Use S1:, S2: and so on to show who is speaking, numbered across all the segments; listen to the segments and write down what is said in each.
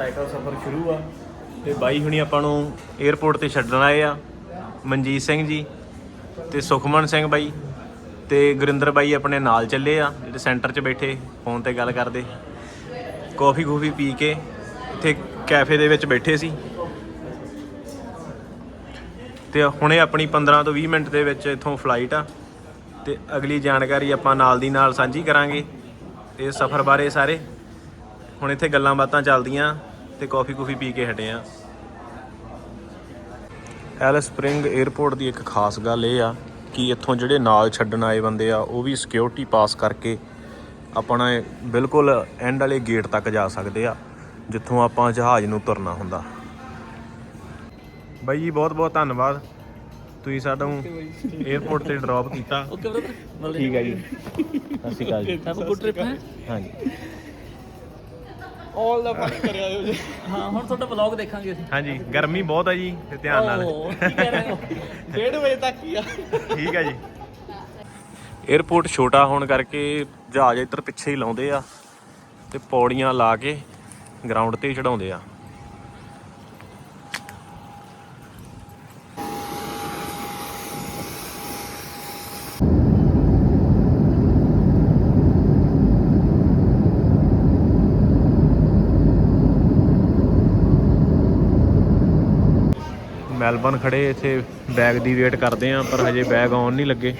S1: Cycle ਸਫ਼ਰ ਸ਼ੁਰੂ ਆ ਤੇ ਬਾਈ ਹੁਣੀ ਆਪਾਂ ਨੂੰ 에ਅਰਪੋਰਟ ਤੇ ਛੱਡਣ ਆਏ ਆ, ਮਨਜੀਤ ਸਿੰਘ ਜੀ ਤੇ ਸੁਖਮਨ ਸਿੰਘ ਬਾਈ ਤੇ ਗੁਰਿੰਦਰ ਬਾਈ ਆਪਣੇ ਨਾਲ ਚੱਲੇ ਆ, ਜਿਹੜੇ ਸੈਂਟਰ 'ਚ ਬੈਠੇ ਫੋਨ ਤੇ ਗੱਲ ਕਰਦੇ। ਕਾਫੀ ਕੂਫੀ ਪੀ ਕੇ ਇੱਥੇ ਕੈਫੇ ਦੇ ਵਿੱਚ ਬੈਠੇ ਸੀ। ਤੇ ਹੁਣੇ ਆਪਣੀ 15 ਤੋਂ 20 ਮਿੰਟ ਦੇ ਵਿੱਚ ਇੱਥੋਂ ਫਲਾਈਟ ਆ ਤੇ ਅਗਲੀ ਜਾਣਕਾਰੀ ਆਪਾਂ ਨਾਲ ਦੀ ਨਾਲ ਸਾਂਝੀ ਕਰਾਂਗੇ। ਤੇ ਸਫ਼ਰ ਬਾਰੇ ਸਾਰੇ। ਹੁਣ ਇੱਥੇ ਗੱਲਾਂ ਬਾਤਾਂ ਚੱਲਦੀਆਂ। ਤੇ ਕਾਫੀ ਕੂਫੀ ਪੀ ਕੇ ਹਟੇ ਆ। ਐਲਿਸ ਸਪ੍ਰਿੰਗ 에ਅਰਪੋਰਟ ਦੀ ਇੱਕ ਖਾਸ ਗੱਲ ਇਹ ਆ ਕਿ ਇੱਥੋਂ ਜਿਹੜੇ ਨਾਲ ਛੱਡਣ ਆਏ ਬੰਦੇ ਆ ਉਹ ਵੀ ਸਿਕਿਉਰਿਟੀ ਪਾਸ ਕਰਕੇ ਆਪਣਾ ਬਿਲਕੁਲ ਐਂਡ ਵਾਲੇ ਗੇਟ ਤੱਕ ਜਾ ਸਕਦੇ ਆ ਜਿੱਥੋਂ ਆਪਾਂ ਜਹਾਜ਼ ਨੂੰ ਤੁਰਨਾ ਹੁੰਦਾ। ਬਾਈ ਜੀ ਬਹੁਤ ਬਹੁਤ ਧੰਨਵਾਦ। ਤੁਸੀਂ ਸਾਨੂੰ 에ਅਰਪੋਰਟ ਤੇ ਡ੍ਰੌਪ ਕੀਤਾ।
S2: ਓਕੇ ਬ੍ਰਦਰ
S1: ਠੀਕ ਹੈ ਜੀ। ਸਤਿ ਸ਼੍ਰੀ ਅਕਾਲ ਜੀ।
S2: ਹੈਵ ਅ ਗੁੱਡ ਟ੍ਰਿਪ ਹੈ?
S1: ਹਾਂਜੀ।
S3: ਆਲ ਦਾ ਫਨ ਕਰਿਆ ਹੋ ਜੀ।
S2: ਹਾਂ ਹੁਣ ਤੁਹਾਡਾ ਵਲੌਗ ਦੇਖਾਂਗੇ ਅਸੀਂ।
S1: ਹਾਂਜੀ ਗਰਮੀ ਬਹੁਤ ਹੈ ਜੀ ਤੇ ਧਿਆਨ ਨਾਲ।
S2: ਓਹ, ਕੀ ਕਹਿ ਰਹੇ ਹੋ?
S3: 1:30 ਵਜੇ ਤੱਕ ਹੀ ਆ।
S1: ਠੀਕ ਹੈ ਜੀ। 에ਅਰਪੋਰਟ ਛੋਟਾ ਹੋਣ ਕਰਕੇ ਜਹਾਜ਼ ਇੱਧਰ ਪਿੱਛੇ ਹੀ ਲਾਉਂਦੇ ਆ ਤੇ ਪੌੜੀਆਂ ਲਾ ਕੇ ਗਰਾਊਂਡ ਤੇ ਚੜਾਉਂਦੇ ਆ। ਮੈਲਬਨ ਖੜੇ ਇੱਥੇ ਬੈਗ ਦੀ ਵੇਟ ਕਰਦੇ ਆ ਪਰ ਹਜੇ ਬੈਗ ਆਉਣ ਨਹੀਂ ਲੱਗੇ।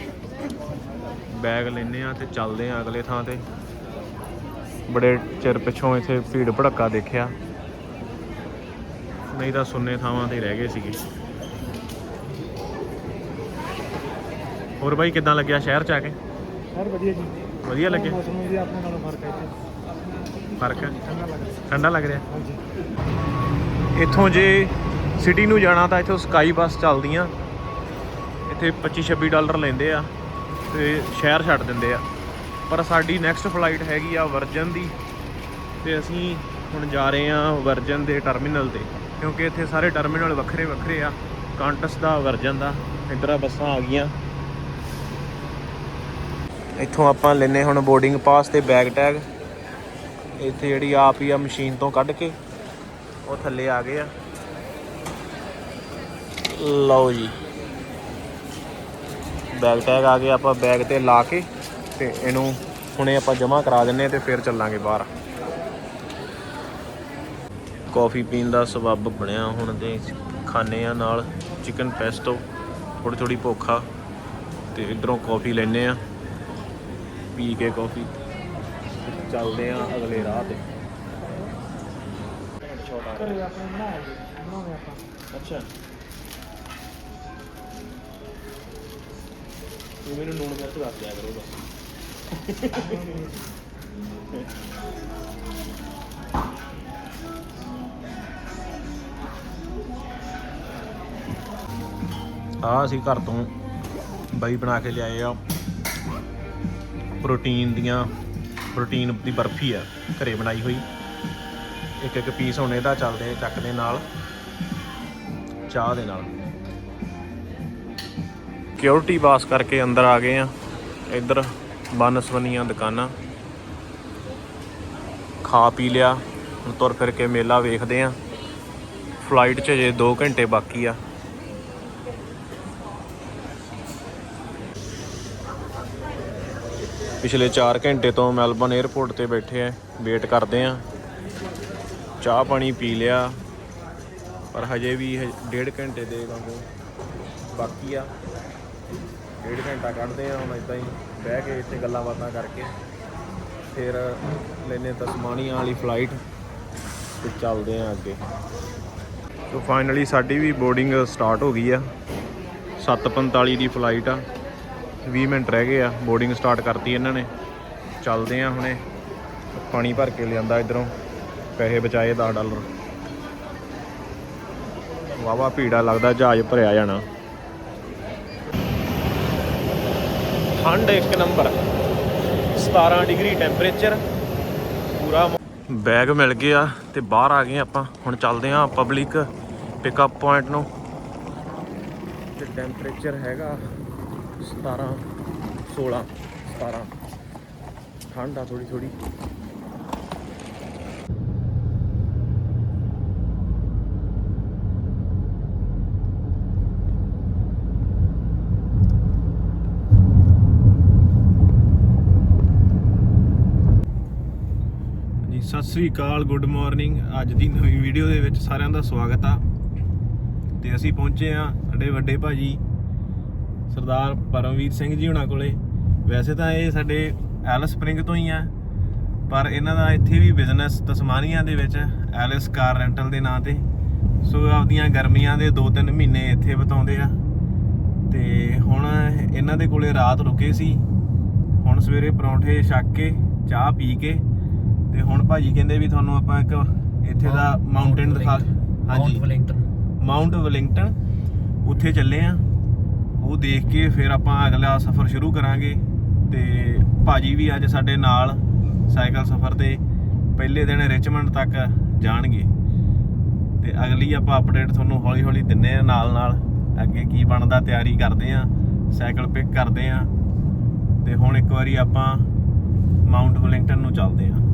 S1: ਬੈਗ ਲੈਨੇ ਆ ਤੇ ਚੱਲਦੇ ਆ ਅਗਲੇ ਥਾਂ ਤੇ। ਬੜੇ ਚਿਰ ਪਿੱਛੋਂ ਇੱਥੇ ਭੀੜ ਭੜੱਕਾ ਦੇਖਿਆ। ਨਹੀਂ ਤਾਂ ਸੁੰਨੇ ਥਾਵਾਂ ਤੇ ਰਹਿ ਗਏ ਸੀਗੇ। ਹੋਰ ਬਾਈ ਕਿੱਦਾਂ ਲੱਗਿਆ ਸ਼ਹਿਰ ਚ ਆ ਕੇ?
S3: ਯਾਰ ਵਧੀਆ ਜੀ।
S1: ਵਧੀਆ ਲੱਗੇ?
S3: ਮੌਸਮ ਵੀ ਆਪਣੇ ਨਾਲੋਂ ਫ਼ਰਕ ਹੈ ਇੱਥੇ
S1: ਫ਼ਰਕ ਹੈ?
S3: ਠੰਡਾ ਲੱਗ ਰਿਹਾ।
S1: ਠੰਡਾ ਲੱਗ ਰਿਹਾ?
S3: ਹਾਂਜੀ।
S1: ਇੱਥੋਂ ਜੇ ਸਿਟੀ ਨੂੰ ਜਾਣਾ ਤਾਂ ਇੱਥੋਂ ਸਕਾਈ ਬੱਸ ਚੱਲਦੀਆਂ। ਇੱਥੇ 25 26 ਡਾਲਰ ਲੈਂਦੇ ਆ ਤੇ ਸ਼ਹਿਰ ਛੱਡ ਦਿੰਦੇ ਆ। ਪਰ ਸਾਡੀ ਨੈਕਸਟ ਫਲਾਈਟ ਹੈਗੀ ਆ ਵਰਜਨ ਦੀ। ਤੇ ਅਸੀਂ ਹੁਣ ਜਾ ਰਹੇ ਆ ਵਰਜਨ ਦੇ ਟਰਮੀਨਲ ਤੇ। ਕਿਉਂਕਿ ਇੱਥੇ ਸਾਰੇ ਟਰਮੀਨਲ ਵੱਖਰੇ ਵੱਖਰੇ ਆ। ਕਾਂਟਸ ਦਾ, ਵਰਜਨ ਦਾ, ਇੱਧਰ ਆ ਬੱਸਾਂ ਆ ਗਈਆਂ। ਇੱਥੋਂ ਆਪਾਂ ਲੈਨੇ ਹੁਣ ਬੋਰਡਿੰਗ ਪਾਸ ਤੇ ਬੈਗ ਟੈਗ ਇੱਥੇ ਜਿਹੜੀ ਆਪ ਹੀ ਆ ਮਸ਼ੀਨ ਤੋਂ ਕੱਢ ਕੇ, ਉਹ ਥੱਲੇ ਆ ਗਏ ਆ। ਲਓ ਜੀ। ਬੈਗ ਟੈਗ ਆ ਗਏ ਆਪਾਂ ਬੈਗ ਤੇ ਲਾ ਕੇ ਤੇ ਇਹਨੂੰ ਹੁਣੇ ਆਪਾਂ ਜਮ੍ਹਾਂ ਕਰਾ ਦਿੰਨੇ ਤੇ ਫਿਰ ਚੱਲਾਂਗੇ ਬਾਹਰ। ਕਾਫੀ ਪੀਣ ਦਾ ਸਬੱਬ ਬਣਿਆ ਹੁਣ ਤੇ ਖਾਣੇ ਆ ਨਾਲ ਚਿਕਨ ਪੈਸਟੋ ਥੋੜੀ ਥੋੜੀ ਭੁੱਖਾ ਤੇ ਇਧਰੋਂ ਕਾਫੀ ਲੈਨੇ ਆ। ਪੀ ਕੇ ਕਾਫੀ ਚੱਲਦੇ ਆ ਅਗਲੇ ਰਾਹ ਤੇ।
S3: ਘਰੇ ਆਪਣੇ ਬਣਾਇਆ ਬਣਾਉਂਦੇ ਆਪਾਂ।
S1: ਅੱਛਾ। ਤੂੰ ਮੈਨੂੰ ਨੂਣ ਮਿਰਚ ਦੱਸ ਦਿਆ ਕਰੋ ਬਸ। ਆ ਅਸੀਂ ਘਰ ਤੋਂ ਬਾਈ ਬਣਾ ਕੇ ਲਿਆਏ ਆ। ਪ੍ਰੋਟੀਨ ਦੀਆਂ, ਪ੍ਰੋਟੀਨ ਦੀ ਬਰਫੀ ਆ, ਘਰੇ ਬਣਾਈ ਹੋਈ। ਇੱਕ ਇੱਕ ਪੀਸ ਹੁਣ ਇਹਦਾ ਚੱਲਦੇ ਚੱਕ ਦੇ ਨਾਲ, ਚਾਹ ਦੇ ਨਾਲ। ਸਿਕਿਉਰਿਟੀ ਪਾਸ ਕਰਕੇ ਅੰਦਰ ਆ ਗਏ ਆ। ਇੱਧਰ ਬਨਸਵਨੀਆਂ ਦੁਕਾਨਾਂ। ਖਾ ਪੀ ਲਿਆ। ਹੁਣ ਤੁਰ ਫਿਰ ਕੇ ਮੇਲਾ ਵੇਖਦੇ ਆ। ਫਲਾਈਟ 'ਚ ਜੇ 2 ਘੰਟੇ ਬਾਕੀ ਆ। ਪਿਛਲੇ 4 ਘੰਟੇ ਤੋਂ ਮੈਲਬਨ 에ਅਰਪੋਰਟ ਤੇ ਬੈਠੇ ਆ। ਵੇਟ ਕਰਦੇ ਆ। ਚਾਹ ਪਾਣੀ ਪੀ ਲਿਆ। ਪਰ ਹਜੇ ਵੀ ਹ- ਡੇਢ ਘੰਟੇ ਦੇ ਵਾਂਗੂ ਬਾਕੀ ਆ। ਡੇਢ ਘੰਟਾ ਕੱਢਦੇ ਆ, ਹੁਣ ਇਦਾਂ ਹੀ ਬਹਿ ਕੇ ਇੱਥੇ ਗੱਲਾਂ ਬਾਤਾਂ ਕਰਕੇ। ਫਿਰ ਲੈਨੇ ਤਸਮਾਨੀਆ ਵਾਲੀ ਫਲਾਈਟ ਤੇ ਚੱਲਦੇ ਆ ਅੱਗੇ। ਸੋ ਫਾਈਨਲੀ ਸਾਡੀ ਵੀ ਬੋਰਡਿੰਗ ਸਟਾਰਟ ਹੋ ਗਈ ਆ। 7:45 ਦੀ ਫਲਾਈਟ ਆ। 20 ਮਿੰਟ ਰਹਿ ਗਏ ਆ ਬੋਰਡਿੰਗ ਸਟਾਰਟ ਕਰਤੀ ਇਹਨਾਂ ਨੇ। ਚੱਲਦੇ ਆ ਹੁਣੇ। ਪਾਣੀ ਭਰ ਕੇ ਲਿਆਂਦਾ ਇਧਰੋਂ। ਪੈਸੇ ਬਚਾਏ 10 ਡਾਲਰ। ਵਾਵਾ ਭੀੜਾ ਲੱਗਦਾ, ਜਹਾਜ਼ ਭਰਿਆ ਜਾਣਾ। ਠੰਡ ਇੱਕ ਨੰਬਰ। 17 degree temperature. ਪੂਰਾ ਬੈਗ ਮਿਲ ਗਿਆ ਤੇ ਬਾਹਰ ਆ ਗਏ ਆਪਾਂ। ਹੁਣ ਚੱਲਦੇ ਆਂ ਪਬਲਿਕ ਪਿਕਅਪ ਪੁਆਇੰਟ ਨੂੰ। ਤੇ ਟੈਂਪਰੇਚਰ ਹੈਗਾ 17 16 17 ਠੰਡ ਆ ਥੋੜੀ ਥੋੜੀ ਜੀ ਸਤਿ ਸ੍ਰੀ ਅਕਾਲ ਗੁੱਡ ਮਾਰਨਿੰਗ ਅੱਜ ਦੀ ਨਵੀਂ ਵੀਡੀਓ ਦੇ ਵਿੱਚ ਸਾਰਿਆਂ ਦਾ ਸਵਾਗਤ ਆ। ਤੇ ਅਸੀਂ ਪਹੁੰਚੇ ਆ ਸਾਡੇ ਵੱਡੇ ਭਾਜੀ, ਸਰਦਾਰ ਪਰਮਵੀਰ ਸਿੰਘ ਜੀ ਹੁਣਾਂ ਕੋਲੇ। ਵੈਸੇ ਤਾਂ ਇਹ ਸਾਡੇ ਐਲਿਸ ਸਪ੍ਰਿੰਗ ਤੋਂ ਹੀ ਆ, ਪਰ ਇਹਨਾਂ ਦਾ ਇੱਥੇ ਵੀ ਬਿਜ਼ਨਸ ਤਸਮਾਨੀਆਂ ਦੇ ਵਿੱਚ ਐਲਿਸ ਕਾਰ ਰੈਂਟਲ ਦੇ ਨਾਂ ਤੇ। ਸੋ ਆਪਦੀਆਂ ਗਰਮੀਆਂ ਦੇ 2-3 ਮਹੀਨੇ ਇੱਥੇ ਬਿਤਾਉਂਦੇ ਆ। ਤੇ ਹੁਣ ਇਹਨਾਂ ਦੇ ਕੋਲੇ ਰਾਤ ਰੁਕੇ ਸੀ। ਹੁਣ ਸਵੇਰੇ ਪਰੌਂਠੇ ਛੱਕ ਕੇ, ਚਾਹ ਪੀ ਕੇ ਤੇ ਹੁਣ ਭਾਜੀ ਕਹਿੰਦੇ ਵੀ ਤੁਹਾਨੂੰ ਆਪਾਂ ਇੱਕ ਇੱਥੇ ਦਾ ਮਾਊਂਟੇਨ ਦਿਖਾ
S2: ਹਾਂਜੀ। ਵਲਿੰਗਟਨ
S1: ਮਾਊਂਟ ਵਲਿੰਗਟਨ ਉੱਥੇ ਚੱਲੇ ਆ। ਉਹ ਦੇਖ ਕੇ ਫਿਰ ਆਪਾਂ ਅਗਲਾ ਸਫ਼ਰ ਸ਼ੁਰੂ ਕਰਾਂਗੇ। ਤੇ ਭਾਜੀ ਵੀ ਅੱਜ ਸਾਡੇ ਨਾਲ ਸਾਈਕਲ ਸਫ਼ਰ ਤੇ ਪਹਿਲੇ ਦਿਨ ਰਿਚਮੰਡ ਤੱਕ ਜਾਣਗੇ। ਤੇ ਅਗਲੀ ਆਪਾਂ ਅਪਡੇਟ ਤੁਹਾਨੂੰ ਹੌਲੀ ਹੌਲੀ ਦਿੰਨੇ ਆ ਨਾਲ ਨਾਲ ਅੱਗੇ ਕੀ ਬਣਦਾ ਤਿਆਰੀ ਕਰਦੇ ਆ ਸਾਈਕਲ ਪਿਕ ਕਰਦੇ ਆ। ਤੇ ਹੁਣ ਇੱਕ ਵਾਰੀ ਆਪਾਂ ਮਾਊਂਟ ਵਲਿੰਗਟਨ ਨੂੰ ਚੱਲਦੇ ਆ।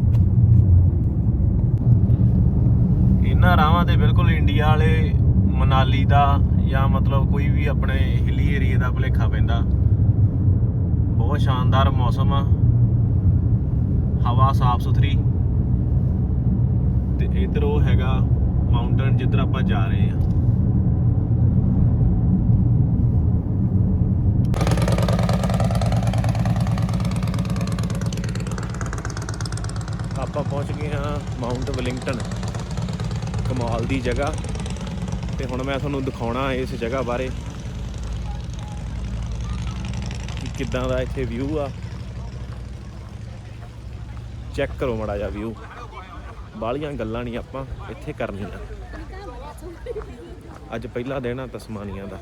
S1: ਇਹਨਾਂ ਰਾਵਾਂ ਤੇ ਬਿਲਕੁਲ ਇੰਡੀਆ ਵਾਲੇ ਮਨਾਲੀ ਦਾ ਜਾਂ ਮਤਲਬ ਕੋਈ ਵੀ ਆਪਣੇ ਹਿੱਲੀ ਏਰੀਆ ਦਾ ਭੁਲੇਖਾ ਪੈਂਦਾ। ਬਹੁਤ ਸ਼ਾਨਦਾਰ ਮੌਸਮ ਆ। ਹਵਾ ਸਾਫ਼ ਸੁਥਰੀ। ਤੇ ਇਧਰ ਉਹ ਹੈਗਾ ਮਾਊਂਟਨ ਜਿੱਧਰ ਆਪਾਂ ਜਾ ਰਹੇ ਆ ਆਪਾਂ ਪਹੁੰਚ ਗਏ ਹਾਂ ਮਾਊਂਟ ਵਲਿੰਗਟਨ ਕਮਾਲ ਦੀ ਜਗ੍ਹਾ। ਤੇ ਹੁਣ ਮੈਂ ਤੁਹਾਨੂੰ ਦਿਖਾਉਣਾ ਇਸ ਜਗ੍ਹਾ ਬਾਰੇ ਕਿ ਕਿੱਦਾਂ ਦਾ ਇੱਥੇ ਵਿਊ ਆ। ਚੈੱਕ ਕਰੋ ਮੜਾ ਜਾ ਵਿਊ ਬਾਲੀਆਂ ਗੱਲਾਂ ਨਹੀਂ ਆਪਾਂ ਇੱਥੇ ਕਰਨੀਆਂ। ਅੱਜ ਪਹਿਲਾ ਦਿਨ ਆ ਤਸਮਾਨੀਆਂ ਦਾ।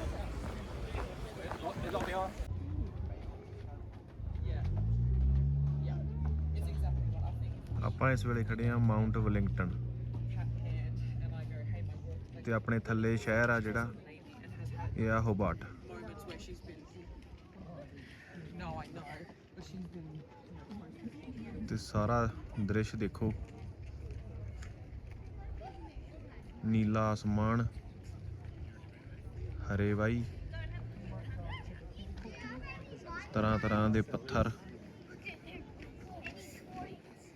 S1: ਆਪਾਂ ਇਸ ਵੇਲੇ ਖੜੇ ਆ ਮਾਊਂਟ ਵਲਿੰਗਟਨ ਤੇ ਆਪਣੇ ਥੱਲੇ ਸ਼ਹਿਰ ਆ ਜਿਹੜਾ, ਇਹ ਆ ਹੋਬਾਟ
S4: moments
S1: ਤੇ ਸਾਰਾ ਦ੍ਰਿਸ਼ ਦੇਖੋ। ਨੀਲਾ ਆਸਮਾਨ, ਹਰੇ ਵਾਈ, ਤਰ੍ਹਾਂ ਤਰ੍ਹਾਂ ਦੇ ਪੱਥਰ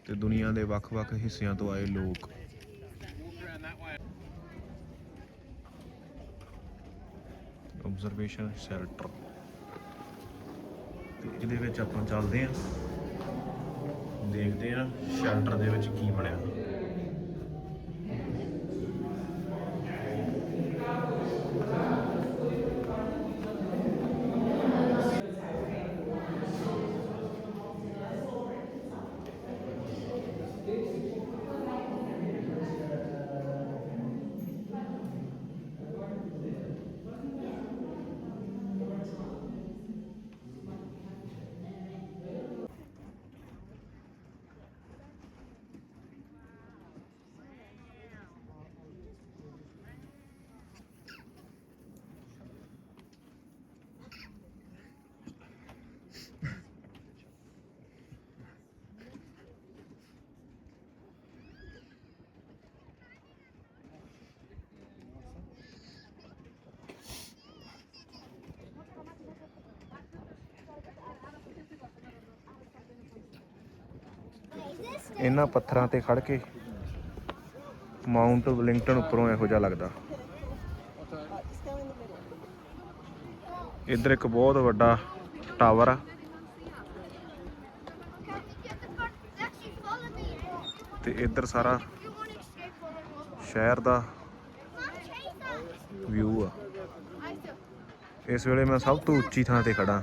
S1: ਤੇ ਦੁਨੀਆ ਦੇ ਵੱਖ-ਵੱਖ ਹਿੱਸਿਆਂ ਤੋਂ ਆਏ ਲੋਕ। ਆਬਜ਼ਰਵੇਸ਼ਨ ਸ਼ੈਲਟਰ ਤੇ ਇਹਦੇ ਵਿੱਚ ਆਪਾਂ ਚੱਲਦੇ ਆਂ ਦੇਖਦੇ ਆਂ ਸ਼ੈਲਟਰ ਦੇ ਵਿੱਚ ਕੀ ਬਣਿਆ। ਇਹਨਾਂ ਪੱਥਰਾਂ ਤੇ ਖੜ ਕੇ ਮਾਊਂਟ ਵਿਲਿੰਗਟਨ ਉੱਪਰੋਂ ਇਹੋ ਜਿਹਾ ਲੱਗਦਾ। ਇੱਧਰ ਇੱਕ ਬਹੁਤ ਵੱਡਾ ਟਾਵਰ ਆ। ਤੇ ਇੱਧਰ ਸਾਰਾ ਸ਼ਹਿਰ ਦਾ ਵਿਊ ਆ। ਇਸ ਵੇਲੇ ਮੈਂ ਸਭ ਤੋਂ ਉੱਚੀ ਥਾਂ ਤੇ ਖੜਾ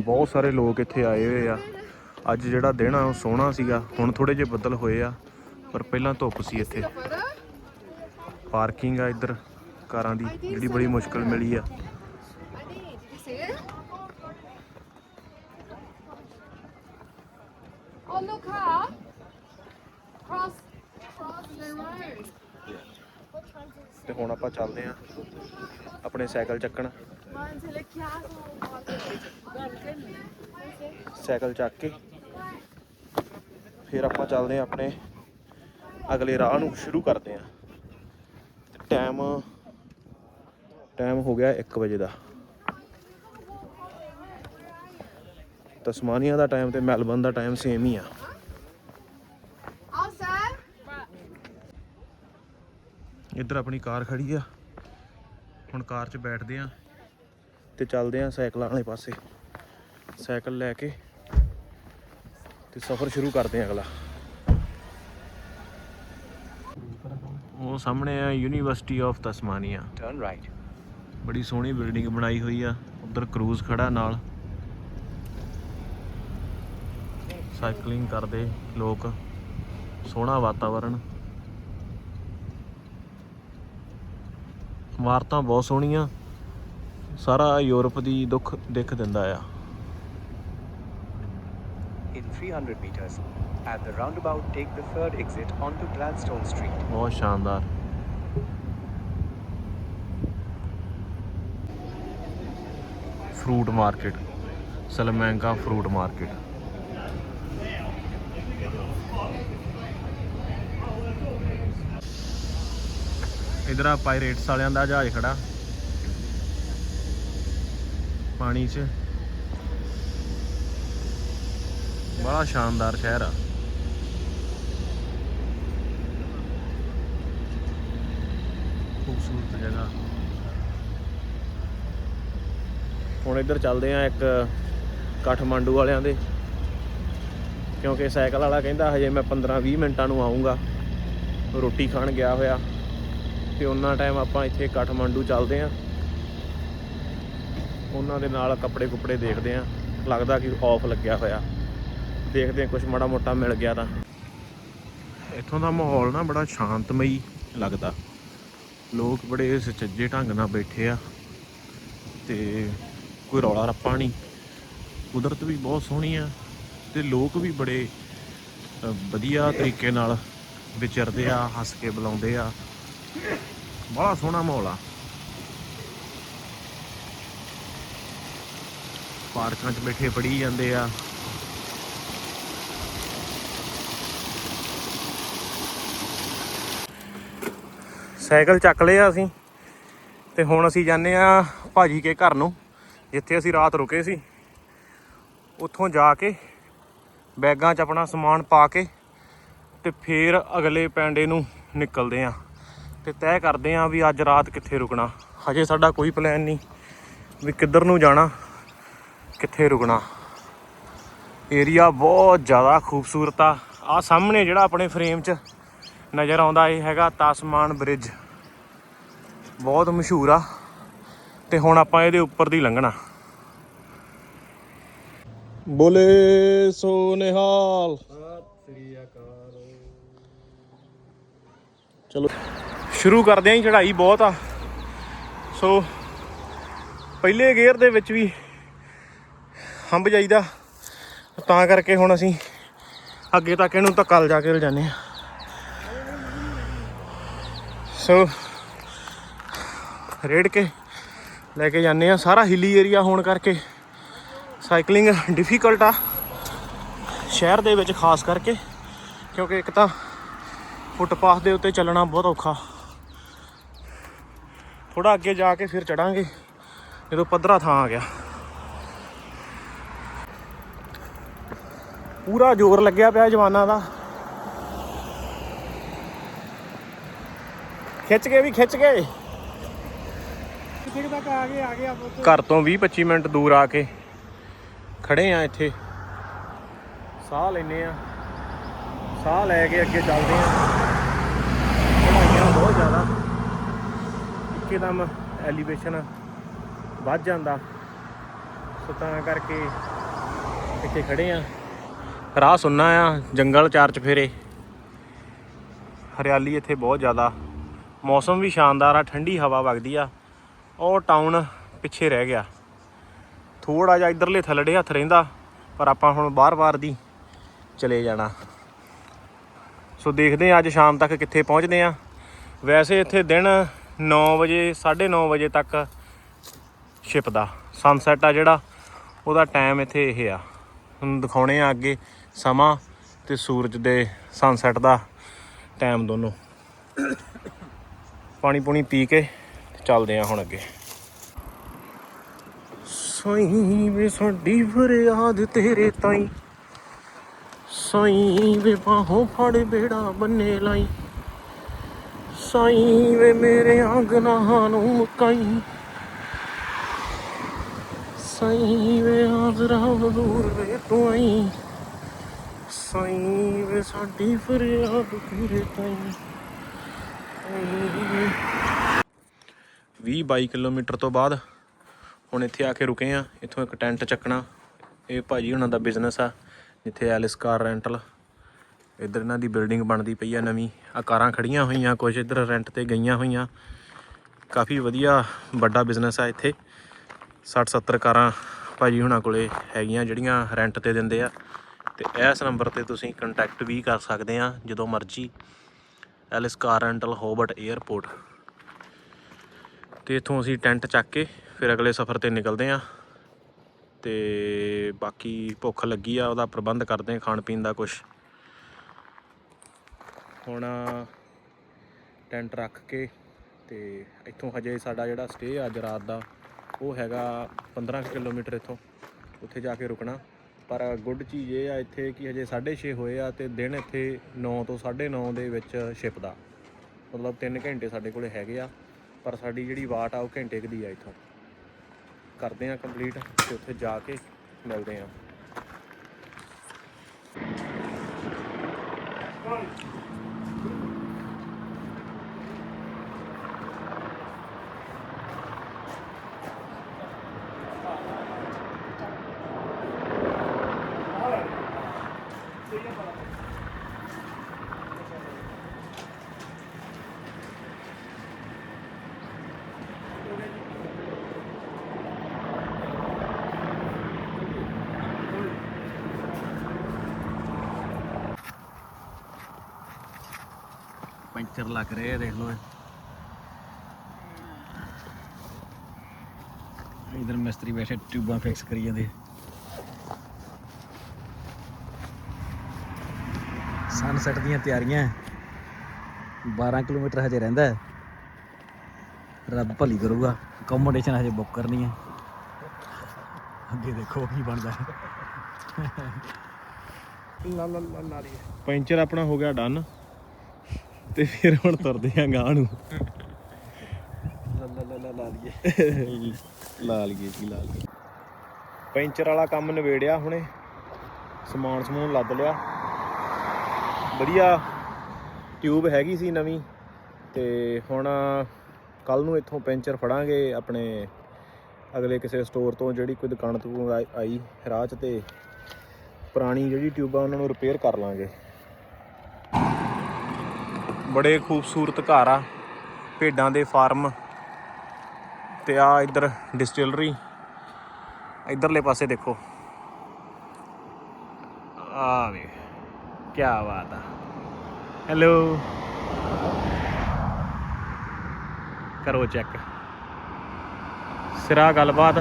S1: ਬਹੁਤ ਸਾਰੇ ਲੋਕ ਇੱਥੇ ਆਏ ਹੋਏ ਆ ਅੱਜ ਜਿਹੜਾ ਦਿਨ ਆ ਉਹ ਸੋਹਣਾ ਸੀਗਾ ਹੁਣ ਥੋੜੇ ਜਿਹੇ ਬੱਦਲ ਹੋਏ ਆ ਪਰ ਪਹਿਲਾਂ ਧੁੱਪ ਸੀ ਇੱਥੇ ਪਾਰਕਿੰਗ ਆ ਇੱਧਰ ਕਾਰਾਂ ਦੀ ਜਿਹੜੀ ਬੜੀ ਮੁਸ਼ਕਲ ਮਿਲੀ ਆ
S5: Oh, look how. Cross, cross the road.
S1: ਤੇ ਹੁਣ ਆਪਾਂ ਚੱਲਦੇ ਆ ਆਪਣੇ ਸਾਈਕਲ ਚੱਕਣ. ਸਾਈਕਲ ਚੱਕ ਕੇ। ਫਿਰ ਆਪਾਂ ਚੱਲਦੇ ਹਾਂ ਆਪਣੇ ਅਗਲੇ ਰਾਹ ਨੂੰ ਸ਼ੁਰੂ ਕਰਦੇ ਹਾਂ। ਟਾਈਮ ਟਾਈਮ ਹੋ ਗਿਆ 1 ਵਜੇ ਦਾ। ਤਸਮਾਨੀਆ ਦਾ ਟਾਈਮ ਤੇ ਮੈਲਬਨ ਦਾ ਟਾਈਮ ਸੇਮ ਹੀ ਆ. ਇੱਧਰ ਆਪਣੀ ਕਾਰ ਖੜੀ ਆ। ਹੁਣ ਕਾਰ 'ਚ ਬੈਠਦੇ ਆ ਤੇ ਚੱਲਦੇ ਆ ਸਾਈਕਲਾਂ ਵਾਲੇ ਪਾਸੇ। ਸਾਈਕਲ ਲੈ ਕੇ ਤੇ ਸਫ਼ਰ ਸ਼ੁਰੂ ਕਰਦੇ ਆ ਅਗਲਾ। ਉਹ ਸਾਹਮਣੇ ਆ university of Tasmania
S6: Turn right.
S1: ਬੜੀ ਸੋਹਣੀ ਬਿਲਡਿੰਗ ਬਣਾਈ ਹੋਈ ਆ। ਉਧਰ ਕਰੂਜ਼ ਖੜਾ ਨਾਲ। ਸਾਈਕਲਿੰਗ ਕਰਦੇ ਲੋਕ। ਸੋਹਣਾ ਵਾਤਾਵਰਣ। ਇਮਾਰਤਾਂ ਬਹੁਤ ਸੋਹਣੀਆਂ। ਸਾਰਾ ਯੂਰਪ ਦੀ ਦੁੱਖ ਦਿੱਖ ਦਿੰਦਾ ਆ
S6: In 300 meters, at the roundabout, take the third exit onto Gladstone Street.
S1: ਬਹੁਤ ਸ਼ਾਨਦਾਰ fruit market Salamanca fruit market ਇਧਰ ਆ ਪਾਇਰੇਟਸ ਵਾਲਿਆਂ ਦਾ ਜਹਾਜ਼ ਖੜਾ ਪਾਣੀ 'ਚ। ਬੜਾ ਸ਼ਾਨਦਾਰ ਸ਼ਹਿਰ ਆ। ਖੂਬਸੂਰਤ ਜਗ੍ਹਾ। ਹੁਣ ਇੱਧਰ ਚੱਲਦੇ ਆ ਇੱਕ ਕਾਠਮਾਂਡੂ ਵਾਲਿਆਂ ਦੇ। ਕਿਉਂਕਿ ਸਾਈਕਲ ਵਾਲਾ ਕਹਿੰਦਾ, ਹਜੇ ਮੈਂ 15-20 ਮਿੰਟਾਂ ਨੂੰ ਆਉਂਗਾ ਰੋਟੀ ਖਾਣ ਗਿਆ ਹੋਇਆ। ਤੇ ਉਹਨਾਂ ਟਾਈਮ ਆਪਾਂ ਇੱਥੇ ਕਾਠਮਾਂਡੂ ਚੱਲਦੇ ਆ। ਉਹਨਾਂ ਦੇ ਨਾਲ ਕੱਪੜੇ ਕੁਪੜੇ ਦੇਖਦੇ ਆ ਲੱਗਦਾ ਕਿ ਆਫ ਲੱਗਿਆ ਹੋਇਆ। ਦੇਖਦੇ ਆ ਕੁਝ ਮਾੜਾ ਮੋਟਾ ਮਿਲ ਗਿਆ ਤਾਂ। ਇੱਥੋਂ ਦਾ ਮਾਹੌਲ ਨਾ ਬੜਾ ਸ਼ਾਂਤਮਈ ਲੱਗਦਾ। ਲੋਕ ਬੜੇ ਸੁਚੱਜੇ ਢੰਗ ਨਾਲ ਬੈਠੇ ਆ। ਤੇ ਕੋਈ ਰੌਲਾ ਰੱਪਾ ਨਹੀਂ। ਕੁਦਰਤ ਵੀ ਬਹੁਤ ਸੋਹਣੀ ਆ ਤੇ ਲੋਕ ਵੀ ਬੜੇ ਵਧੀਆ ਤਰੀਕੇ ਨਾਲ ਵਿਚਰਦੇ ਆ, ਹੱਸ ਕੇ ਬੁਲਾਉਂਦੇ ਆ। ਬੜਾ ਸੋਹਣਾ ਮਾਹੌਲ ਆ। ਪਾਰਕਾਂ 'ਚ ਬੈਠੇ ਪੜੀ ਜਾਂਦੇ ਆ। ਸਾਈਕਲ ਚੱਕ ਲਿਆ ਅਸੀਂ ਤੇ ਹੁਣ ਅਸੀਂ ਜਾਂਦੇ ਆ ਭਾਜੀ ਕੇ ਘਰ ਨੂੰ, ਜਿੱਥੇ ਅਸੀਂ ਰਾਤ ਰੁਕੇ ਸੀ। ਉੱਥੋਂ ਜਾ ਕੇ ਬੈਗਾਂ 'ਚ ਆਪਣਾ ਸਮਾਨ ਪਾ ਕੇ ਤੇ ਫੇਰ ਅਗਲੇ ਪੈਂਡੇ ਨੂੰ ਨਿਕਲਦੇ ਆ। ਤੇ ਤੈਅ ਕਰਦੇ ਆ ਵੀ ਅੱਜ ਰਾਤ ਕਿੱਥੇ ਰੁਕਣਾ। ਹਜੇ ਸਾਡਾ ਕੋਈ ਪਲਾਨ ਨਹੀਂ ਵੀ ਕਿੱਧਰ ਨੂੰ ਜਾਣਾ। ਕਿੱਥੇ ਰੁਕਣਾ? ਏਰੀਆ ਬਹੁਤ ਜ਼ਿਆਦਾ ਖੂਬਸੂਰਤ ਆ। ਆ ਸਾਹਮਣੇ ਜਿਹੜਾ ਆਪਣੇ ਫਰੇਮ 'ਚ ਨਜ਼ਰ ਆਉਂਦਾ ਇਹ ਹੈਗਾ ਤਾਸਮਾਨ ਬ੍ਰਿਜ ਬਹੁਤ ਮਸ਼ਹੂਰ ਆ। ਤੇ ਹੁਣ ਆਪਾਂ ਇਹਦੇ ਉੱਪਰ ਦੀ ਲੰਘਣਾ। ਬੋਲੇ ਸੋ ਨਿਹਾਲ ਚਲੋ। ਸ਼ੁਰੂ ਕਰਦੇ ਆਂ ਚੜ੍ਹਾਈ ਬਹੁਤ ਆ। ਸੋ ਪਹਿਲੇ ਗੇਅਰ ਦੇ ਵਿੱਚ ਵੀ ਹੰਬ ਜਾਈਦਾ। ਤਾਂ ਕਰਕੇ ਹੁਣ ਅਸੀਂ ਅੱਗੇ ਤੱਕ ਇਹਨੂੰ ਧੱਕਾ ਜਾ ਕੇ ਲਿਜਾਨੇ ਆ। ਸੋ ਰੇੜ ਕੇ ਲੈ ਕੇ ਜਾਂਦੇ ਆ। ਸਾਰਾ ਹਿੱਲੀ ਏਰੀਆ ਹੋਣ ਕਰਕੇ ਸਾਈਕਲਿੰਗ ਡਿਫਿਕਲਟ ਆ। ਸ਼ਹਿਰ ਦੇ ਵਿੱਚ ਖਾਸ ਕਰਕੇ, ਕਿਉਂਕਿ ਇੱਕ ਤਾਂ ਫੁੱਟਪਾਥ ਦੇ ਉੱਤੇ ਚੱਲਣਾ ਬਹੁਤ ਔਖਾ। ਥੋੜਾ ਅੱਗੇ ਜਾ ਕੇ ਫਿਰ ਚੜਾਂਗੇ, ਜਦੋਂ ਪੱਧਰਾ ਥਾਂ ਆ ਗਿਆ। ਪੂਰਾ ਜ਼ੋਰ ਲੱਗਿਆ ਪਿਆ ਜਵਾਨਾਂ ਦਾ। ਖਿੱਚ ਕੇ ਵੀ ਖਿੱਚ ਕੇ। ਘਰ ਤੋਂ 20-25 ਮਿੰਟ ਦੂਰ ਆ ਕੇ ਖੜੇ ਆ ਇੱਥੇ। ਸਾਹ ਲੈਨੇ ਆ। ਸਾਹ ਲੈ ਕੇ ਅੱਗੇ ਚੱਲਦੇ ਆ। ਚੜਾਈਆਂ ਬਹੁਤ ਜ਼ਿਆਦਾ। ਇੱਕਦਮ ਐਲੀਵੇਸ਼ਨ ਵੱਧ ਜਾਂਦਾ। ਸੋ ਤਾਂ ਕਰਕੇ ਇੱਥੇ ਖੜੇ ਆ। ਰਾਹ ਸੁਣਨਾ ਆ, ਜੰਗਲ ਚਾਰ ਚਫੇਰੇ। ਹਰਿਆਲੀ ਇੱਥੇ ਬਹੁਤ ਜ਼ਿਆਦਾ। ਮੌਸਮ ਵੀ ਸ਼ਾਨਦਾਰ ਆ, ਠੰਡੀ ਹਵਾ ਵਗਦੀ ਆ। ਉਹ ਟਾਊਨ ਪਿੱਛੇ ਰਹਿ ਗਿਆ। ਥੋੜਾ ਜਿਹਾ ਇਧਰਲੇ ਥੱਲੜੇ ਹੱਥ ਰਹਿੰਦਾ, ਪਰ ਆਪਾਂ ਹੁਣ ਬਾਰ-ਬਾਰ ਦੀ ਚਲੇ ਜਾਣਾ। ਸੋ ਦੇਖਦੇ ਆ ਅੱਜ ਸ਼ਾਮ ਤੱਕ ਕਿੱਥੇ ਪਹੁੰਚਦੇ ਆ ਵੈਸੇ ਇੱਥੇ ਦਿਨ 9 ਵਜੇ 9:30 ਵਜੇ ਤੱਕ ਛਿਪਦਾ। ਸਨਸੈਟ ਆ ਜਿਹੜਾ, ਉਹਦਾ ਟਾਈਮ ਇੱਥੇ ਇਹ ਆ। ਤੁਹਾਨੂੰ ਦਿਖਾਉਣੇ ਆ ਅੱਗੇ ਸਮਾਂ ਤੇ ਸੂਰਜ ਦੇ ਸਨਸੈਟ ਦਾ ਟਾਈਮ ਦੋਨੋਂ। ਪਾਣੀ ਪੂਣੀ ਪੀ ਕੇ ਚੱਲਦੇ ਆ ਹੁਣ ਅੱਗੇ। ਸਾਈਂ ਵੇ ਸਾਡੀ ਫਰਿਆਦ ਤੇਰੇ ਤਾਈਂ। ਸਾਈਂ ਵੇ ਬਾਹੋਂ ਫੜ ਬੇੜਾ ਬੰਨੇ ਲਾਈ। ਸਾਈਂ ਵੇ ਮੇਰੇ ਆਂਗਨਾਂ ਨੂੰ ਮੁਕਾਈ। ਸਾਈਂ ਵੇ ਆਜ਼ਰਾ ਹਜ਼ੂਰ ਵੇ ਤੂੰ ਆਈ। ਸਾਈਂ ਵੇ ਸਾਡੀ ਫਰਿਆਦ ਤੇਰੇ ਤਾਈਂ। 20 22 ਕਿਲੋਮੀਟਰ ਤੋਂ ਬਾਅਦ ਹੁਣ ਇੱਥੇ ਆ ਕੇ ਰੁਕੇ ਆ, ਇੱਥੋਂ ਇੱਕ ਟੈਂਟ ਚੱਕਣਾ। ਇਹ ਭਾਜੀ ਉਹਨਾਂ ਦਾ ਬਿਜ਼ਨਸ ਆ, ਜਿੱਥੇ ਐਲਿਸ ਕਾਰ ਰੈਂਟਲ। ਇੱਧਰ ਇਹਨਾਂ ਦੀ ਬਿਲਡਿੰਗ ਬਣਦੀ ਪਈ ਆ ਨਵੀਂ। ਆ ਕਾਰਾਂ ਖੜੀਆਂ ਹੋਈਆਂ ਕੁਝ ਇੱਧਰ ਰੈਂਟ ਤੇ ਗਈਆਂ ਹੋਈਆਂ। ਕਾਫੀ ਵਧੀਆ ਵੱਡਾ ਬਿਜ਼ਨਸ ਆ ਇੱਥੇ। 60 70 ਕਾਰਾਂ ਭਾਜੀ ਹੁਣਾਂ ਕੋਲੇ ਹੈਗੀਆਂ, ਜਿਹੜੀਆਂ ਰੈਂਟ ਤੇ ਦਿੰਦੇ ਆ। ਤੇ ਇਸ ਨੰਬਰ ਤੇ ਤੁਸੀਂ ਕੰਟੈਕਟ ਵੀ ਕਰ ਸਕਦੇ ਆ, ਜਦੋਂ ਮਰਜ਼ੀ। Ellis car rental Hobart airport ਤੇ ਇੱਥੋਂ ਅਸੀਂ ਟੈਂਟ ਚੱਕ ਕੇ ਫਿਰ ਅਗਲੇ ਸਫ਼ਰ ਤੇ ਨਿਕਲਦੇ ਆ। ਤੇ ਬਾਕੀ ਭੁੱਖ ਲੱਗੀ ਆ, ਉਹਦਾ ਪ੍ਰਬੰਧ ਕਰਦੇ ਆ ਖਾਣ ਪੀਣ ਦਾ ਕੁਝ ਹੁਣ ਟੈਂਟ ਰੱਖ ਕੇ ਤੇ ਇੱਥੋਂ ਹਜੇ ਸਾਡਾ ਜਿਹੜਾ ਸਟੇ ਅੱਜ ਰਾਤ ਦਾ, ਉਹ ਹੈਗਾ 15 ਕੁ ਕਿਲੋਮੀਟਰ ਇੱਥੋਂ। ਉੱਥੇ ਜਾ ਕੇ ਰੁਕਣਾ। ਪਰ ਗੁੱਡ ਚੀਜ਼ ਇਹ ਆ ਇੱਥੇ ਕਿ ਹਜੇ 6:30 ਹੋਏ ਆ ਤੇ ਦਿਨ ਇੱਥੇ 9 ਤੋਂ 9:30 ਦੇ ਵਿੱਚ ਸ਼ਿਪ ਦਾ। ਮਤਲਬ 3 ਘੰਟੇ ਸਾਡੇ ਕੋਲੇ ਹੈਗੇ ਆ, ਪਰ ਸਾਡੀ ਜਿਹੜੀ ਵਾਟ ਆ ਉਹ ਘੰਟੇ ਕੁ ਦੀ ਆ ਇੱਥੋਂ। ਕਰਦੇ ਆ ਕੰਪਲੀਟ ਤੇ ਉੱਥੇ ਜਾ ਕੇ ਮਿਲਦੇ ਆ।
S2: ਪੈਂਚਰ ਲੱਗ ਰਿਹਾ ਦੇਖ ਲਓ ਇਧਰ ਮਿਸਤਰੀ ਬੈਠੇ ਟਿਊਬਾਂ ਫਿਕਸ ਕਰੀ ਜਾਂਦੇ। ਸਨਸੈਟ ਦੀਆਂ ਤਿਆਰੀਆਂ। 12 ਕਿਲੋਮੀਟਰ ਹਜੇ ਰਹਿੰਦਾ ਹੈ। ਰੱਬ ਭਲੀ ਕਰੂਗਾ। ਅਕੋਮੋਡੇਸ਼ਨ ਹਜੇ ਬੁੱਕ ਕਰਨੀ ਹੈ। ਅੱਗੇ ਦੇਖੋ ਕੀ ਬਣਦਾ ਹੈ।
S3: ਲਾ ਲਾ ਲਾ ਲਾ
S1: ਪੈਂਚਰ ਆਪਣਾ ਹੋ ਗਿਆ ਡਨ ਤੇ ਫਿਰ ਹੁਣ ਤੁਰਦੇ ਆ ਗਾਂ ਨੂੰ।
S2: ਲਾ ਲਾ ਲਾ ਲਾ ਲਾ ਲਈਏ।
S1: ਲਾ ਲਈਏ ਜੀ ਲਾ ਲਈਏ। ਪੈਂਚਰ ਵਾਲਾ ਕੰਮ ਨਵੇੜਿਆ ਹੁਣੇ। ਸਮਾਨ ਸਮੂਨ ਲੱਦ ਲਿਆ। ਵਧੀਆ ਟਿਊਬ ਹੈਗੀ ਸੀ ਨਵੀਂ। ਤੇ ਹੁਣ ਕੱਲ ਨੂੰ ਇੱਥੋਂ ਪੈਂਚਰ ਫੜਾਂਗੇ ਆਪਣੇ ਅਗਲੇ ਕਿਸੇ ਸਟੋਰ ਤੋਂ ਜਿਹੜੀ ਕੋਈ ਦੁਕਾਨ ਤੋਂ ਆਈ- ਆਈ ਰਾਹ 'ਚ ਤੇ ਪੁਰਾਣੀ ਜਿਹੜੀ ਟਿਊਬਾਂ ਉਹਨਾਂ ਨੂੰ ਰਿਪੇਅਰ ਕਰ ਲਾਂਗੇ। ਬੜੇ ਖੂਬਸੂਰਤ ਘਰ ਆ, ਭੇਡਾਂ ਦੇ ਫਾਰਮ ਤੇ ਆ ਇੱਧਰ ਡਿਸਟਿਲਰੀ। ਇਧਰਲੇ ਪਾਸੇ ਦੇਖੋ। ਆ ਵੇ ਕੀ ਬਾਤ ਆ। ਹੈਲੋ ਕਰੋ ਚੈੱਕ। ਸਿਰਾ ਗੱਲਬਾਤ।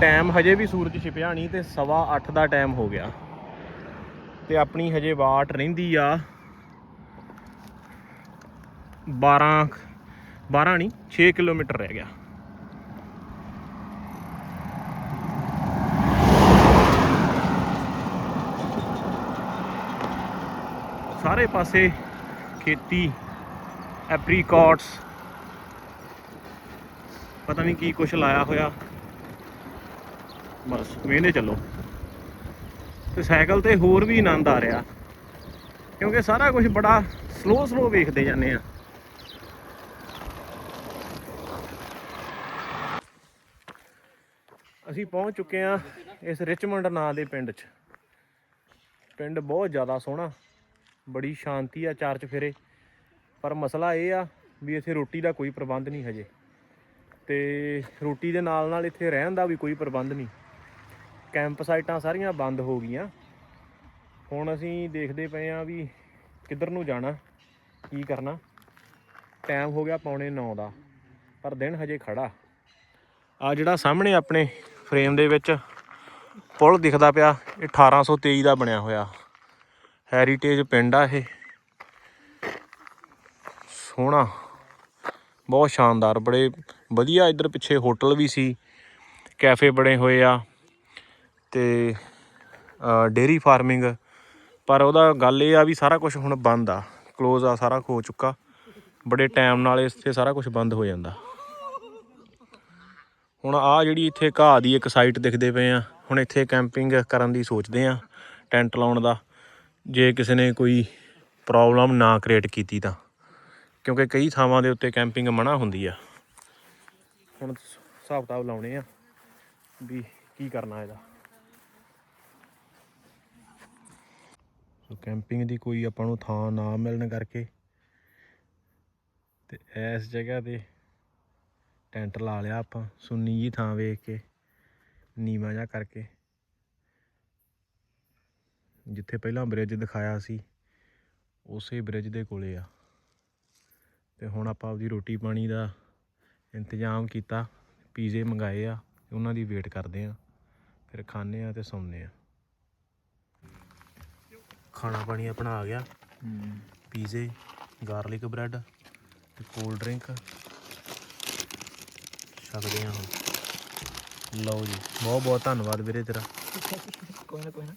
S1: ਟਾਈਮ ਹਜੇ ਵੀ ਸੂਰਜ ਛਿਪਿਆ ਨਹੀਂ ਤੇ ਸਵਾ 8 ਦਾ ਟਾਈਮ ਹੋ ਗਿਆ। ਤੇ ਆਪਣੀ ਹਜੇ ਵਾਟ ਰਹਿੰਦੀ ਆ। 12 12 ਨਹੀਂ 6 ਕਿਲੋਮੀਟਰ ਰਹਿ ਗਿਆ। ਸਾਰੇ ਪਾਸੇ ਖੇਤੀ, ਐਪਰੀਕੌਟਸ, ਪਤਾ ਨਹੀਂ ਕੀ ਕੁਛ ਲਾਇਆ ਹੋਇਆ। ਬਸ ਵੇਂਦੇ ਚੱਲੋ। ਤੇ ਸਾਈਕਲ ਤੇ ਹੋਰ ਵੀ ਆਨੰਦ ਆ ਰਿਹਾ। ਕਿਉਂਕਿ ਸਾਰਾ ਕੁਝ ਬੜਾ ਸਲੋ ਸਲੋ ਵੇਖਦੇ ਜਾਂਦੇ ਆ। ਅਸੀਂ ਪਹੁੰਚ ਚੁੱਕੇ ਆ ਇਸ ਰਿਚਮੰਡ ਨਾਂ ਦੇ ਪਿੰਡ 'ਚ। ਪਿੰਡ ਬਹੁਤ ਜ਼ਿਆਦਾ ਸੋਹਣਾ, ਬੜੀ ਸ਼ਾਂਤੀ ਆ ਚਾਰ ਚਫੇਰੇ। ਪਰ ਮਸਲਾ ਇਹ ਆ ਵੀ ਇੱਥੇ ਰੋਟੀ ਦਾ ਕੋਈ ਪ੍ਰਬੰਧ ਨਹੀਂ ਹਜੇ। ਤੇ ਰੋਟੀ ਦੇ ਨਾਲ ਨਾਲ ਇੱਥੇ ਰਹਿਣ ਦਾ ਵੀ ਕੋਈ ਪ੍ਰਬੰਧ ਨਹੀਂ। ਕੈਂਪ ਸਾਈਟਾਂ ਸਾਰੀਆਂ ਬੰਦ ਹੋ ਗਈਆਂ। ਹੁਣ ਅਸੀਂ ਦੇਖਦੇ ਪਏ ਆ ਵੀ ਕਿੱਧਰ ਨੂੰ ਜਾਣਾ, ਕੀ ਕਰਨਾ। ਟਾਈਮ ਹੋ ਗਿਆ ਪੌਣੇ 9 ਦਾ, ਪਰ ਦਿਨ ਹਜੇ ਖੜਾ। ਆ ਜਿਹੜਾ ਸਾਹਮਣੇ ਆਪਣੇ ਫਰੇਮ ਦੇ ਵਿੱਚ ਪੁਲ ਦਿਖਦਾ ਪਿਆ। ਇਹ 1823 ਦਾ ਬਣਿਆ ਹੋਇਆ। ਹੈਰੀਟੇਜ ਪਿੰਡ ਆ ਇਹ। ਸੋਹਣਾ। ਬਹੁਤ ਸ਼ਾਨਦਾਰ। ਬੜੇ ਵਧੀਆ ਇੱਧਰ ਪਿੱਛੇ ਹੋਟਲ ਵੀ ਸੀ। ਕੈਫੇ ਬਣੇ ਹੋਏ ਆ। ਤੇ ਡੇਰੀ ਫਾਰਮਿੰਗ। ਪਰ ਉਹਦਾ ਗੱਲ ਇਹ ਆ ਵੀ ਸਾਰਾ ਕੁਝ ਹੁਣ ਬੰਦ ਆ। ক্লোਜ਼ ਆ, ਸਾਰਾ ਹੋ ਚੁੱਕਾ। ਬੜੇ ਟਾਈਮ ਨਾਲ ਇੱਥੇ ਸਾਰਾ ਕੁਝ ਬੰਦ ਹੋ ਜਾਂਦਾ। ਹੁਣ ਆ ਜਿਹੜੀ ਇੱਥੇ ਘਾਹ ਦੀ ਇੱਕ ਸਾਈਟ ਦਿਖਦੇ ਪਏ ਆ, ਹੁਣ ਇੱਥੇ ਕੈਂਪਿੰਗ ਕਰਨ ਦੀ ਸੋਚਦੇ ਆ ਟੈਂਟ ਲਾਉਣ ਦਾ। ਜੇ ਕਿਸੇ ਨੇ ਕੋਈ ਪ੍ਰੋਬਲਮ ਨਾ ਕ੍ਰੀਏਟ ਕੀਤੀ ਤਾਂ। ਕਿਉਂਕਿ ਕਈ ਥਾਵਾਂ ਦੇ ਉੱਤੇ ਕੈਂਪਿੰਗ ਮਨਾ ਹੁੰਦੀ ਆ। ਹੁਣ ਹਿਸਾਬ ਕਿਤਾਬ ਲਾਉਣੇ ਆ ਵੀ ਕੀ ਕਰਨਾ ਇਹਦਾ। ਸੋ ਕੈਂਪਿੰਗ ਦੀ ਕੋਈ ਆਪਾਂ ਨੂੰ ਥਾਂ ਨਾ ਮਿਲਣ ਕਰਕੇ ਤੇ ਇਸ ਜਗ੍ਹਾ ਤੇ ਟੈਂਟ ਲਾ ਲਿਆ ਆਪਾਂ ਸੁੰਨੀ ਜੀ ਥਾਂ ਵੇਖ ਕੇ ਨੀਵਾਂ ਜਿਹਾ ਕਰਕੇ। ਜਿੱਥੇ ਪਹਿਲਾਂ ਬ੍ਰਿਜ ਦਿਖਾਇਆ ਸੀ ਉਸੇ ਬ੍ਰਿਜ ਦੇ ਕੋਲੇ ਆ। ਤੇ ਹੁਣ ਆਪਾਂ ਆਪਦੀ ਰੋਟੀ ਪਾਣੀ ਦਾ ਇੰਤਜ਼ਾਮ ਕੀਤਾ ਪੀਜ਼ੇ ਮੰਗਾਏ ਆ ਉਹਨਾਂ ਦੀ ਵੇਟ ਕਰਦੇ ਆ। ਫਿਰ ਖਾਣੇ ਆ ਤੇ ਸੌਂਦੇ ਆ। ਖਾਣਾ ਪਾਣੀ ਆਪਣਾ ਆ ਗਿਆ। ਪੀਜ਼ੇ ਗਾਰਲਿਕ ਬ੍ਰੈਡ ਤੇ ਕੋਲਡ ਡਰਿੰਕ ਸਕਦੇ ਹਾਂ ਹੁਣ। ਲਓ ਜੀ ਬਹੁਤ ਬਹੁਤ ਧੰਨਵਾਦ ਵੀਰੇ ਤੇਰਾ।
S2: ਕੋਈ ਨਾ ਕੋਈ ਨਾ।